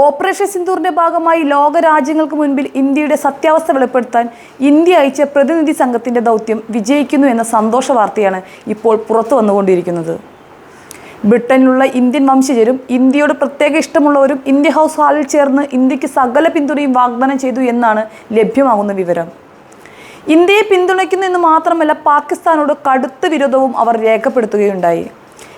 Operation സിന്ദൂറിന്റെ ഭാഗമായി ലോകരാജ്യങ്ങൾക്ക് മുൻപിൽ ഇന്ത്യയുടെ സത്യാവസ്ഥ വെളിപ്പെടുത്താൻ ഇന്ത്യ അയച്ച പ്രതിനിധി സംഘത്തിന്റെ ദൗത്യം വിജയിക്കുന്നു എന്ന സന്തോഷ വാർത്തയാണ് ഇപ്പോൾ പുറത്തു വന്നുകൊണ്ടിരിക്കുന്നത്. ബ്രിട്ടനിലുള്ള ഇന്ത്യൻ വംശജരും ഇന്ത്യയോട് പ്രത്യേക ഇഷ്ടമുള്ളവരും ഇന്ത്യ ഹൗസ് ഹാളിൽ ചേർന്ന് ഇന്ത്യയ്ക്ക് സകല പിന്തുണയും വാഗ്ദാനം ചെയ്തു എന്നാണ് ലഭ്യമാകുന്ന വിവരം. ഇന്ത്യയെ പിന്തുണയ്ക്കുന്നു എന്ന് മാത്രമല്ല പാകിസ്ഥാനോട് കടുത്ത വിരോധവും അവർ രേഖപ്പെടുത്തുകയുണ്ടായി.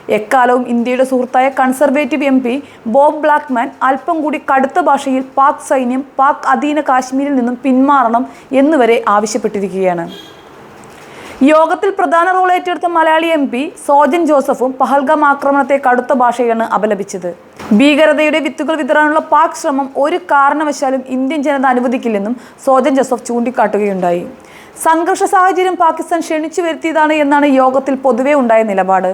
എക്കാലവും ഇന്ത്യയുടെ സുഹൃത്തായ conservative M P Bob Blackman അല്പം കൂടി കടുത്ത ഭാഷയിൽ പാക് സൈന്യം പാക് അധീന കാശ്മീരിൽ നിന്നും പിന്മാറണം എന്നുവരെ ആവശ്യപ്പെട്ടിരിക്കുകയാണ്. യോഗത്തിൽ പ്രധാന റോൾ ഏറ്റെടുത്ത മലയാളി എം പി സോജൻ ജോസഫും പഹൽഗാം ആക്രമണത്തെ കടുത്ത ഭാഷയാണ് അപലപിച്ചത്. ഭീകരതയുടെ വിത്തുകൾ വിതറാനുള്ള പാക് ശ്രമം ഒരു കാരണവശാലും ഇന്ത്യൻ ജനത അനുവദിക്കില്ലെന്നും സോജൻ ജോസഫ് ചൂണ്ടിക്കാട്ടുകയുണ്ടായി. സംഘർഷ സാഹചര്യം പാകിസ്ഥാൻ ക്ഷണിച്ചു വരുത്തിയതാണ് എന്നാണ് യോഗത്തിൽ പൊതുവെ ഉണ്ടായ നിലപാട്.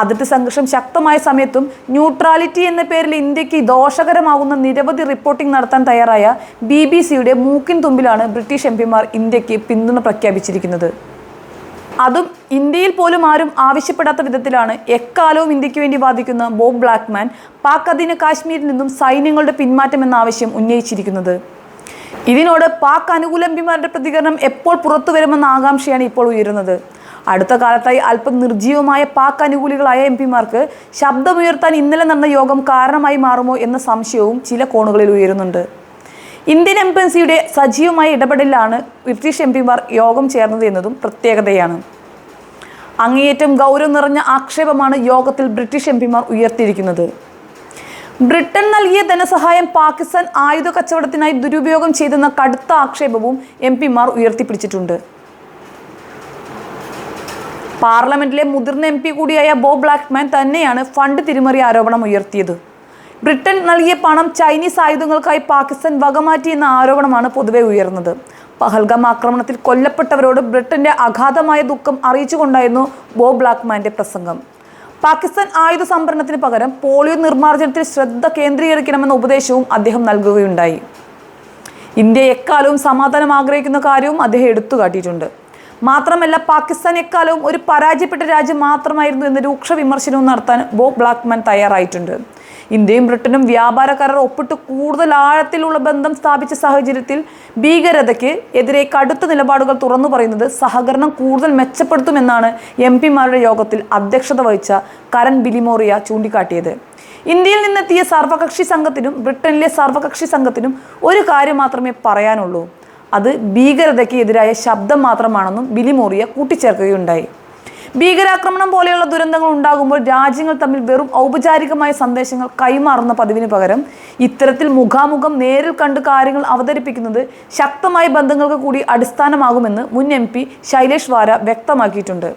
അതിർത്തി സംഘർഷം ശക്തമായ സമയത്തും ന്യൂട്രാലിറ്റി എന്ന പേരിൽ ഇന്ത്യയ്ക്ക് ദോഷകരമാകുന്ന നിരവധി റിപ്പോർട്ടിംഗ് നടത്താൻ തയ്യാറായ ബി ബി സിയുടെ മൂക്കിൻ തുമ്പിലാണ് ബ്രിട്ടീഷ് എം പിമാർ ഇന്ത്യയ്ക്ക് പിന്തുണ പ്രഖ്യാപിച്ചിരിക്കുന്നത്. അതും ഇന്ത്യയിൽ പോലും ആരും ആവശ്യപ്പെടാത്ത വിധത്തിലാണ് എക്കാലവും ഇന്ത്യയ്ക്ക് വേണ്ടി വാദിക്കുന്ന ബോബ് ബ്ലാക്ക്മാൻ പാക് അധീന കാശ്മീരിൽ നിന്നും സൈന്യങ്ങളുടെ പിന്മാറ്റം എന്ന ആവശ്യം ഉന്നയിച്ചിരിക്കുന്നത്. ഇതിനോട് പാക് അനുകൂല എം പ്രതികരണം എപ്പോൾ പുറത്തു വരുമെന്ന ആകാംക്ഷയാണ് ഇപ്പോൾ ഉയരുന്നത്. അടുത്ത കാലത്തായി അല്പം നിർജീവമായ പാക് അനുകൂലികളായ എം പിമാർക്ക് ശബ്ദമുയർത്താൻ ഇന്നലെ നടന്ന യോഗം കാരണമായി മാറുമോ എന്ന സംശയവും ചില കോണുകളിൽ ഉയരുന്നുണ്ട്. ഇന്ത്യൻ എംബസിയുടെ സജീവമായ ഇടപെടലിലാണ് ബ്രിട്ടീഷ് എം പിമാർ യോഗം ചേർന്നത് എന്നതും പ്രത്യേകതയാണ്. അങ്ങേയറ്റം ഗൗരവം നിറഞ്ഞ ആക്ഷേപമാണ് യോഗത്തിൽ ബ്രിട്ടീഷ് എം പിമാർ ഉയർത്തിയിരിക്കുന്നത്. ബ്രിട്ടൻ നൽകിയ ധനസഹായം പാകിസ്ഥാൻ ആയുധ കച്ചവടത്തിനായി ദുരുപയോഗം ചെയ്തെന്ന കടുത്ത ആക്ഷേപവും എം പിമാർ ഉയർത്തിപ്പിടിച്ചിട്ടുണ്ട്. പാർലമെന്റിലെ മുതിർന്ന എം പി കൂടിയായ ബോ ബ്ലാക്ക്മാൻ തന്നെയാണ് ഫണ്ട് തിരിമറി ആരോപണം ഉയർത്തിയത്. ബ്രിട്ടൻ നൽകിയ പണം ചൈനീസ് ആയുധങ്ങൾക്കായി പാകിസ്ഥാൻ വകമാറ്റി എന്ന ആരോപണമാണ് പൊതുവെ ഉയർന്നത്. പഹൽഗാം ആക്രമണത്തിൽ കൊല്ലപ്പെട്ടവരോട് ബ്രിട്ടന്റെ അഗാധമായ ദുഃഖം അറിയിച്ചുകൊണ്ടായിരുന്നു ബോ ബ്ലാക്ക്മാന്റെ പ്രസംഗം. പാകിസ്ഥാൻ ആയുധ സംഭരണത്തിന് പകരം പോളിയോ നിർമ്മാർജനത്തിൽ ശ്രദ്ധ കേന്ദ്രീകരിക്കണമെന്ന ഉപദേശവും അദ്ദേഹം നൽകുകയുണ്ടായി. ഇന്ത്യ എക്കാലവും സമാധാനം ആഗ്രഹിക്കുന്ന കാര്യവും അദ്ദേഹം എടുത്തു കാട്ടിയിട്ടുണ്ട് മാത്രമല്ല പാകിസ്ഥാൻ എക്കാലവും ഒരു പരാജയപ്പെട്ട രാജ്യം മാത്രമായിരുന്നു എന്ന രൂക്ഷ വിമർശനവും നടത്താൻ ബോ ബ്ലാക്ക്മാൻ തയ്യാറായിട്ടുണ്ട്. ഇന്ത്യയും ബ്രിട്ടനും വ്യാപാര കരാർ ഒപ്പിട്ട് കൂടുതൽ ആഴത്തിലുള്ള ബന്ധം സ്ഥാപിച്ച സാഹചര്യത്തിൽ ഭീകരതയ്ക്ക് എതിരെ കടുത്ത നിലപാടുകൾ തുറന്നു പറയുന്നത് സഹകരണം കൂടുതൽ മെച്ചപ്പെടുത്തുമെന്നാണ് എം പിമാരുടെ യോഗത്തിൽ അധ്യക്ഷത വഹിച്ച കരൺ ബിലിമോറിയ ചൂണ്ടിക്കാട്ടിയത്. ഇന്ത്യയിൽ നിന്നെത്തിയ സർവകക്ഷി സംഘത്തിനും ബ്രിട്ടനിലെ സർവകക്ഷി സംഘത്തിനും ഒരു കാര്യം മാത്രമേ പറയാനുള്ളൂ. അത് ഭീകരതയ്ക്ക് എതിരായ ശബ്ദം മാത്രമാണെന്നും ബിലിമോറിയ കൂട്ടിച്ചേർക്കുകയുണ്ടായി. ഭീകരാക്രമണം പോലെയുള്ള ദുരന്തങ്ങൾ ഉണ്ടാകുമ്പോൾ രാജ്യങ്ങൾ തമ്മിൽ വെറും ഔപചാരികമായ സന്ദേശങ്ങൾ കൈമാറുന്ന പതിവിന് പകരം ഇത്തരത്തിൽ മുഖാമുഖം നേരിൽ കണ്ട് കാര്യങ്ങൾ അവതരിപ്പിക്കുന്നത് ശക്തമായ ബന്ധങ്ങൾക്ക് കൂടി അടിസ്ഥാനമാകുമെന്ന് മുൻ എം പി ശൈലേഷ് വാര വ്യക്തമാക്കിയിട്ടുണ്ട്.